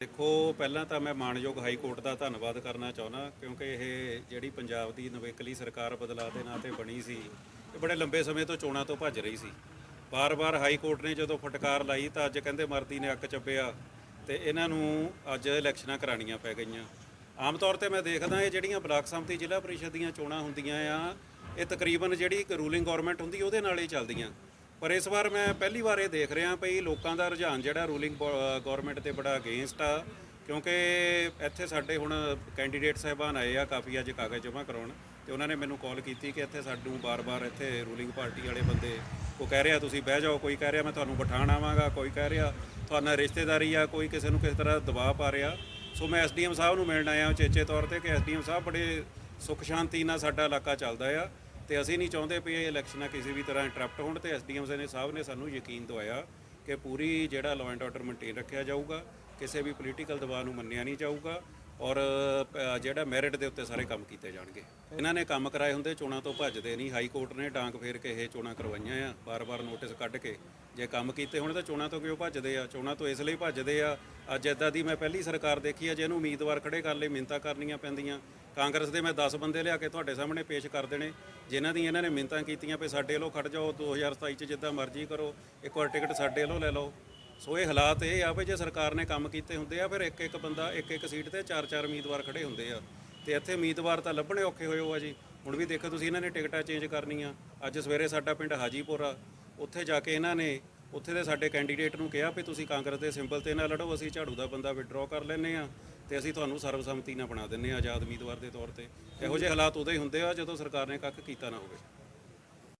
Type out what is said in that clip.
ਦੇਖੋ, ਪਹਿਲਾਂ ਤਾਂ ਮੈਂ ਮਾਨਯੋਗ ਹਾਈ ਕੋਰਟ ਦਾ ਧੰਨਵਾਦ ਕਰਨਾ ਚਾਹੁੰਦਾ, ਕਿਉਂਕਿ ਇਹ ਜਿਹੜੀ ਪੰਜਾਬ ਦੀ ਨਵੇਕਲੀ ਸਰਕਾਰ ਬਦਲਾਅ ਦੇ ਨਾਂ ਤੇ ਬਣੀ ਸੀ, ਇਹ ਬੜੇ ਲੰਬੇ ਸਮੇਂ ਤੋਂ ਚੋਣਾਂ ਤੋਂ ਭੱਜ ਰਹੀ ਸੀ। ਬਾਰ-ਬਾਰ ਹਾਈ ਕੋਰਟ ਨੇ ਜਦੋਂ ਫਟਕਾਰ ਲਾਈ ਤਾਂ ਅੱਜ ਕਹਿੰਦੇ ਮਰਦੀ ਨੇ ਅੱਕ ਚੱਪਿਆ ਤੇ ਇਹਨਾਂ ਨੂੰ ਅੱਜ ਇਲੈਕਸ਼ਨਾਂ ਕਰਾਣੀਆਂ ਪੈ ਗਈਆਂ। ਆਮ ਤੌਰ ਤੇ ਮੈਂ ਦੇਖਦਾ ਇਹ ਜਿਹੜੀਆਂ ਬਲਾਕ ਸੰਮਤੀ ਜ਼ਿਲ੍ਹਾ ਪਰਿਸ਼ਦ ਦੀਆਂ ਚੋਣਾਂ ਹੁੰਦੀਆਂ ਆ, ਇਹ ਤਕਰੀਬਨ ਜਿਹੜੀ ਰੂਲਿੰਗ ਗਵਰਨਮੈਂਟ ਹੁੰਦੀ, ਉਹਦੇ ਨਾਲ ਹੀ ਚੱਲਦੀਆਂ। ਪਰ ਇਸ ਵਾਰ ਮੈਂ ਪਹਿਲੀ ਵਾਰ ਇਹ ਦੇਖ ਰਿਹਾ ਭਈ ਲੋਕਾਂ ਦਾ ਰੁਝਾਨ ਜਿਹੜਾ ਰੂਲਿੰਗ ਗਵਰਨਮੈਂਟ ਤੇ ਬੜਾ ਅਗੇਂਸਟ ਆ, ਕਿਉਂਕਿ ਇੱਥੇ ਸਾਡੇ ਹੁਣ ਕੈਂਡੀਡੇਟ ਸਾਹਿਬਾਨ ਆਏ ਆ, ਕਾਫੀ ਅੱਜ ਕਾਗਜ਼ ਜਮ੍ਹਾਂ ਕਰਾਉਣ, ਤੇ ਉਹਨਾਂ ਨੇ ਮੈਨੂੰ ਕਾਲ ਕੀਤੀ ਕਿ ਇੱਥੇ ਸਾਨੂੰ ਬਾਰ-ਬਾਰ ਇੱਥੇ ਰੂਲਿੰਗ ਪਾਰਟੀ ਵਾਲੇ ਬੰਦੇ, ਉਹ ਕਹਿ ਰਿਹਾ, ਤੁਸੀਂ ਬਹਿ ਜਾਓ, ਕੋਈ ਕਹਿ ਰਿਹਾ, ਮੈਂ ਤੁਹਾਨੂੰ ਬਿਠਾਣ ਆਵਾਂਗਾ, ਕੋਈ ਕਹਿ ਰਿਹਾ, ਤੁਹਾਡਾ ਰਿਸ਼ਤੇਦਾਰੀ ਆ, ਕੋਈ ਕਿਸੇ ਨੂੰ ਕਿਸੇ ਤਰ੍ਹਾਂ ਦਬਾਅ ਪਾ ਰਿਹਾ। ਸੋ ਮੈਂ ਐਸਡੀਐਮ ਸਾਹਿਬ ਨੂੰ ਮਿਲਣ ਆਇਆ ਚੇਚੇ ਤੌਰ ਤੇ, ਕਿ ਐਸਡੀਐਮ ਸਾਹਿਬ ਬੜੇ ਸੁਖ ਸ਼ਾਂਤੀ ਨਾਲ ਸਾਡਾ ਇਲਾਕਾ ਚੱਲਦਾ ਆ। ਤੇ ਅਸੀਂ ਨਹੀਂ ਚਾਹੁੰਦੇ ਵੀ ਇਹ ਇਲੈਕਸ਼ਨਾਂ ਕਿਸੇ ਵੀ ਤਰ੍ਹਾਂ ਇੰਟਰਪਟ ਹੋਣ ਤੇ ਐਸਡੀਐਮ ਨੇ ਸਾਹਿਬ ਨੇ ਸਾਨੂੰ ਯਕੀਨ ਦਵਾਇਆ ਕਿ ਪੂਰੀ ਜਿਹੜਾ ਲਾਅ ਐਂਡ ਆਰਡਰ ਮੇਨਟੇਨ ਰੱਖਿਆ ਜਾਊਗਾ, ਕਿਸੇ ਵੀ ਪੋਲੀਟੀਕਲ ਦਬਾਅ ਨੂੰ ਮੰਨਿਆ ਨਹੀਂ ਜਾਊਗਾ ਔਰ ਪ- ਜਿਹੜਾ ਮੈਰਿਟ ਦੇ ਉੱਤੇ ਸਾਰੇ ਕੰਮ ਕੀਤੇ ਜਾਣਗੇ। ਇਹਨਾਂ ਨੇ ਕੰਮ ਕਰਾਏ ਹੁੰਦੇ, ਚੋਣਾਂ ਤੋਂ ਭੱਜਦੇ ਨਹੀਂ। ਹਾਈ ਕੋਰਟ ਨੇ ਡਾਂਗ ਫੇਰ ਕੇ ਇਹ ਚੋਣਾਂ ਕਰਵਾਈਆਂ ਆ। ਬਾਰ-ਬਾਰ ਨੋਟਿਸ ਕੱਢ ਕੇ ਜੇ ਕੰਮ ਕੀਤੇ ਹੋਣ ਤਾਂ ਚੋਣਾਂ ਤੋਂ ਕਿਉਂ ਭੱਜਦੇ ਆ? ਚੋਣਾਂ ਤੋਂ ਇਸ ਲਈ ਭੱਜਦੇ ਆ। ਅੱਜ ਇਦਾਂ ਦੀ ਮੈਂ ਪਹਿਲੀ ਸਰਕਾਰ ਦੇਖੀ ਆ, ਜਿਹਨੂੰ ਉਮੀਦਵਾਰ ਖੜੇ ਕਰਨ ਲਈ ਮਿੰਤਾ ਕਰਨੀਆਂ ਪੈਂਦੀਆਂ। ਕਾਂਗਰਸ ਦੇ ਮੈਂ 10 ਬੰਦੇ ਲਿਆ ਕੇ ਤੁਹਾਡੇ ਸਾਹਮਣੇ ਪੇਸ਼ ਕਰ ਦੇਣੇ। ਜਿਨ੍ਹਾਂ ਦੀ ਇਹਨਾਂ ਨੇ ਮਿੰਤਾਂ ਕੀਤੀਆਂ ਵੀ ਸਾਡੇ ਵੱਲੋਂ ਖੜ ਜਾਓ 2027 ਚ ਜਿੱਦਾਂ ਮਰਜ਼ੀ ਕਰੋ। ਇੱਕ ਵਾਰ ਟਿਕਟ ਸਾਡੇ ਵੱਲੋਂ ਲੈ ਲਓ। ਸੋ ਇਹ ਹਾਲਾਤ ਇਹ ਆ ਵੀ ਜੇ ਸਰਕਾਰ ਨੇ ਕੰਮ ਕੀਤੇ ਹੁੰਦੇ ਆ, ਫਿਰ ਇੱਕ ਇੱਕ ਬੰਦਾ ਇੱਕ ਇੱਕ ਸੀਟ ਤੇ ਚਾਰ ਚਾਰ ਉਮੀਦਵਾਰ ਖੜੇ ਹੁੰਦੇ ਆ। ਤੇ ਇੱਥੇ ਉਮੀਦਵਾਰ ਤਾਂ ਲੱਭਣੇ ਔਖੇ ਹੋਏ ਹੋ ਆ ਜੀ। ਹੁਣ ਵੀ ਦੇਖੋ ਤੁਸੀਂ ਇਹਨਾਂ ਨੇ ਟਿਕਟਾਂ ਚੇਂਜ ਕਰਨੀਆਂ। ਅੱਜ ਸਵੇਰੇ ਸਾਡਾ ਪਿੰਡ ਹਾਜੀਪੁਰ ਆ। ਉੱਥੇ ਜਾ ਕੇ ਇਹਨਾਂ ਨੇ, ਉੱਥੇ ਦੇ ਸਾਡੇ ਕੈਂਡੀਡੇਟ ਨੂੰ ਕਿਹਾ ਵੀ ਤੁਸੀਂ ਕਾਂਗਰਸ ਦੇ ਸਿੰਬਲ ਤੇ ਨਾ ਲੜੋ, ਅਸੀਂ ਝਾੜੂ ਦਾ ਬੰਦਾ ਵਿਡਰਾਅ ਕਰ ਲੈਨੇ ਆ ਤੇ ਅਸੀਂ ਤੁਹਾਨੂੰ ਸਰਬਸੰਮਤੀ ਨਾਲ ਬਣਾ ਦਿੰਨੇ ਆ ਆਜ਼ਾਦ ਉਮੀਦਵਾਰ ਦੇ ਤੌਰ ਤੇ। ਇਹੋ ਜਿਹੇ ਹਾਲਾਤ ਉਦੋਂ ਹੀ ਹੁੰਦੇ ਆ ਜਦੋਂ ਸਰਕਾਰ ਨੇ ਕੱਖ ਕੀਤਾ ਨਾ ਹੋਵੇ।